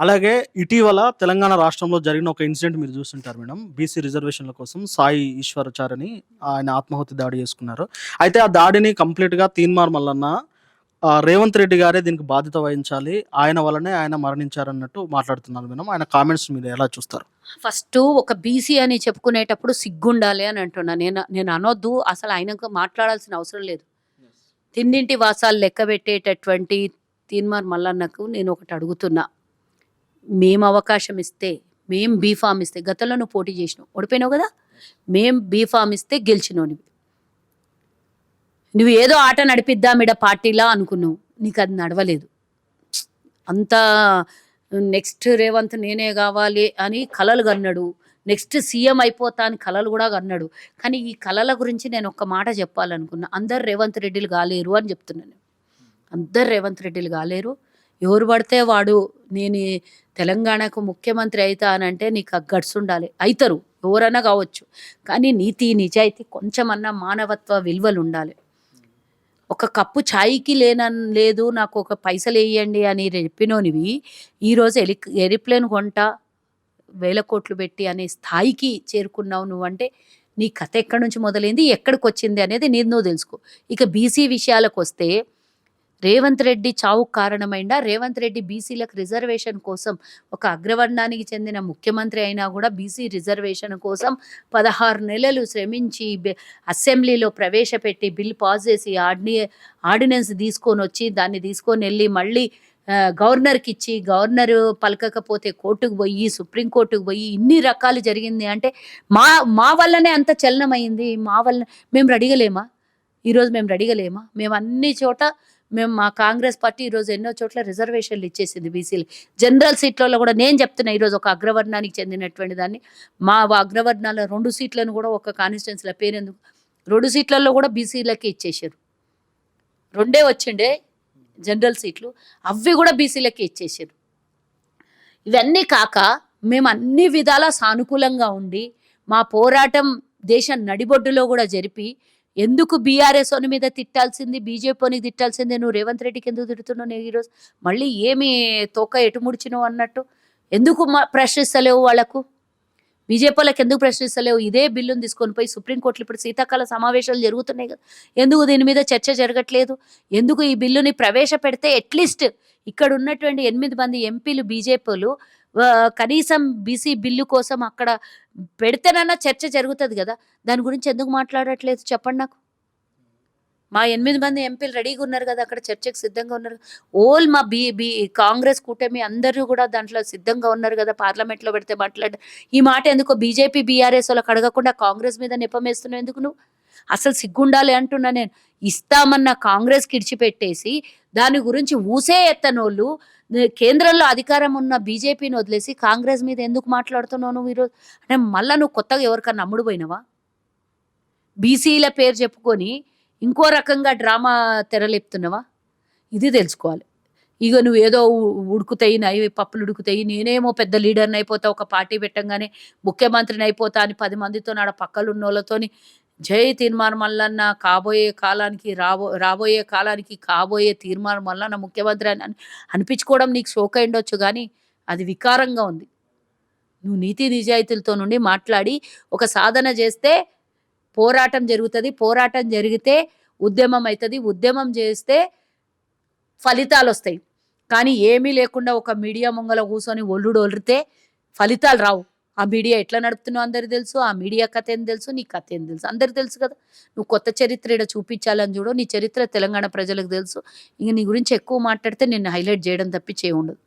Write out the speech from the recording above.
అలాగే ఇటీవల తెలంగాణ రాష్ట్రంలో జరిగిన ఒక ఇన్సిడెంట్ మీరు చూస్తుంటారు మేడం. బీసీ రిజర్వేషన్ల కోసం సాయి ఈశ్వరాచార్యని ఆయన ఆత్మాహుతి దాడి చేసుకున్నారు. అయితే ఆ దాడిని కంప్లీట్గా తీన్మార్ మల్లన్న ఆ, రేవంత్ రెడ్డి గారే దీనికి బాధ్యత వహించాలి. ఆయన వల్లనే ఆయన మరణించారన్నట్టు మాట్లాడుతున్నారు మేడం. ఆయన కామెంట్స్ మీరు ఎలా చూస్తారు? ఫస్ట్ ఒక బీసీ అని చెప్పుకునేటప్పుడు సిగ్గుండాలి అని అంటున్నా. నేను నేను అనొద్దు. అసలు ఆయనకు మాట్లాడాల్సిన అవసరం లేదు. తిన్నింటి వాసాలు లెక్క పెట్టేటటువంటి తీన్మార్ మల్లన్నకు నేను ఒకటి అడుగుతున్నా. మేము అవకాశం ఇస్తే మేం బీఫామ్ ఇస్తే గతంలో నువ్వు పోటీ చేసినావు ఓడిపోయినావు కదా? మేం బీఫామ్ ఇస్తే గెలిచినావు నువ్వు నువ్వు ఏదో ఆట నడిపిద్దామిడ పార్టీలా అనుకున్నావు నీకు అది నడవలేదు. అంత నెక్స్ట్ రేవంత్ నేనే కావాలి అని కలలు కన్నాడు. నెక్స్ట్ సీఎం అయిపోతా అని కలలు కూడా కన్నాడు. కానీ ఈ కలల గురించి నేను ఒక్క మాట చెప్పాలనుకున్నా అందరు రేవంత్ రెడ్డిలు కాలేరు అని చెప్తున్నాను అందరు రేవంత్ రెడ్డిలు కాలేరు ఎవరు పడితే వాడు నేను తెలంగాణకు ముఖ్యమంత్రి అవుతా అని అంటే నీకు ఆ గట్స్ ఉండాలి. అవుతారు ఎవరన్నా కావచ్చు. కానీ నీతి నిజాయితీ కొంచెమన్నా మానవత్వ విలువలు ఉండాలి. ఒక కప్పు ఛాయ్కి లేన లేదు నాకు ఒక పైసలు వేయండి అని చెప్పినోనివి ఈరోజు ఎలి ఎరిప్లేన్ కొంట వేల కోట్లు పెట్టి అనే స్థాయికి చేరుకున్నావు నువ్వంటే నీ కథ ఎక్కడి నుంచి మొదలైంది ఎక్కడికి వచ్చింది అనేది నేను నువ్వు తెలుసుకో. ఇక బీసీ విషయాలకు వస్తే రేవంత్ రెడ్డి చావుకు కారణమైందా? రేవంత్ రెడ్డి బీసీలకు రిజర్వేషన్ కోసం ఒక అగ్రవర్ణానికి చెందిన ముఖ్యమంత్రి అయినా కూడా బీసీ రిజర్వేషన్ కోసం పదహారు నెలలు శ్రమించి బె- అసెంబ్లీలో ప్రవేశపెట్టి బిల్ పాస్ చేసి ఆర్డిని ఆర్డినెన్స్ తీసుకొని వచ్చి దాన్ని తీసుకొని వెళ్ళి మళ్ళీ గవర్నర్కి ఇచ్చి గవర్నర్ పలకకపోతే కోర్టుకు పోయి సుప్రీంకోర్టుకు పోయి ఇన్ని రకాలు జరిగింది అంటే మా మా వల్లనే అంత చలనమైంది? మా వల్ల మేము రెడీగలేమా ఈరోజు మేము రెడీగలేమా మేము అన్ని చోట మేము మా కాంగ్రెస్ పార్టీ ఈరోజు ఎన్నో చోట్ల రిజర్వేషన్లు ఇచ్చేసింది బీసీలు. జనరల్ సీట్లలో కూడా నేను చెప్తున్నా ఈరోజు ఒక అగ్రవర్ణానికి చెందినటువంటి దాన్ని. మా అగ్రవర్ణాల రెండు సీట్లను కూడా ఒక కాన్స్టిట్యున్సీల పేరెందుకు? రెండు సీట్లలో కూడా బీసీలకి ఇచ్చేసారు రెండే వచ్చిండే జనరల్ సీట్లు. అవి కూడా బీసీలకి ఇచ్చేసారు ఇవన్నీ కాక మేము అన్ని విధాలా సానుకూలంగా ఉండి మా పోరాటం దేశం నడిబొడ్డులో కూడా జరిపి ఎందుకు బీఆర్ఎస్ అని మీద తిట్టాల్సింది? బీజేపీని తిట్టాల్సింది. నువ్వు రేవంత్ రెడ్డికి ఎందుకు తిడుతున్నావు నేను ఈరోజు? మళ్ళీ ఏమి తోక ఎటు ముడిచినావు అన్నట్టు? ఎందుకు ప్రశ్నిస్తలేవు వాళ్ళకు? బీజేపీలకు ఎందుకు ప్రశ్నిస్తలేవు? ఇదే బిల్లును తీసుకొని పోయి సుప్రీంకోర్టులు ఇప్పుడు శీతాకాల సమావేశాలు జరుగుతున్నాయి కదా. ఎందుకు దీని మీద చర్చ జరగట్లేదు? ఎందుకు ఈ బిల్లుని ప్రవేశపెడితే అట్లీస్ట్ ఇక్కడ ఉన్నటువంటి ఎనిమిది మంది ఎంపీలు బీజేపీలు కనీసం బీసీ బిల్లు కోసం అక్కడ పెడితేనన్నా చర్చ జరుగుతుంది కదా. దాని గురించి ఎందుకు మాట్లాడట్లేదు చెప్పండి నాకు. మా ఎనిమిది మంది ఎంపీలు రెడీగా ఉన్నారు కదా అక్కడ చర్చకు సిద్ధంగా ఉన్నారు. ఓల్ మా బీ బీ కాంగ్రెస్ కూటమి అందరూ కూడా దాంట్లో సిద్ధంగా ఉన్నారు కదా పార్లమెంట్లో పెడితే మాట్లాడ ఈ మాట ఎందుకో బీజేపీ బీఆర్ఎస్ వాళ్ళకి అడగకుండా కాంగ్రెస్ మీద నిపమేస్తున్నావు ఎందుకు నువ్వు? అసలు సిగ్గుండాలి అంటున్నా నేను. ఇస్తామన్న కాంగ్రెస్ కిడిచిపెట్టేసి దాని గురించి ఊసే ఎత్తనోళ్ళు కేంద్రంలో అధికారం ఉన్న బీజేపీని వదిలేసి కాంగ్రెస్ మీద ఎందుకు మాట్లాడుతున్నావు నువ్వు ఈరోజు? అంటే మళ్ళా నువ్వు కొత్తగా ఎవరికన్నా అమ్ముడు పోయినావా? బీసీల పేరు చెప్పుకొని ఇంకో రకంగా డ్రామా తెరలేపుతున్నావా? ఇది తెలుసుకోవాలి. ఇక నువ్వు ఏదో ఉడుకుతాయి నై పప్పులు ఉడుకుతాయి నేనేమో పెద్ద లీడర్ని అయిపోతా ఒక పార్టీ పెట్టంగానే ముఖ్యమంత్రిని అయిపోతా అని పది మందితో నాడ పక్కలున్న వాళ్ళతోని జై తీర్మానం మల్లన్న కాబోయే కాలానికి రాబో రాబోయే కాలానికి కాబోయే తీర్మానం మల్లన్న ముఖ్యమంత్రి అని అని అనిపించుకోవడం నీకు షోక్ ఉండొచ్చు కానీ అది వికారంగా ఉంది. నువ్వు నీతి నిజాయితీలతో నుండి మాట్లాడి ఒక సాధన చేస్తే పోరాటం జరుగుతుంది పోరాటం జరిగితే ఉద్యమం అవుతుంది ఉద్యమం చేస్తే ఫలితాలు వస్తాయి కానీ ఏమీ లేకుండా ఒక మీడియా ముంగల కూర్చొని ఒల్లుడు ఒలిరితే ఫలితాలు రావు. ఆ మీడియా ఎట్లా నడుపుతున్నావు అందరికి తెలుసు ఆ మీడియా కథ ఏం తెలుసు నీ కథ ఏం తెలుసు? అందరికి తెలుసు కదా. నువ్వు కొత్త చరిత్ర ఈడ చూపించాలని చూడు నీ చరిత్ర తెలంగాణ ప్రజలకు తెలుసు. ఇంక నీ గురించి ఎక్కువ మాట్లాడితే నిన్ను హైలైట్ చేయడం తప్పించి ఉండదు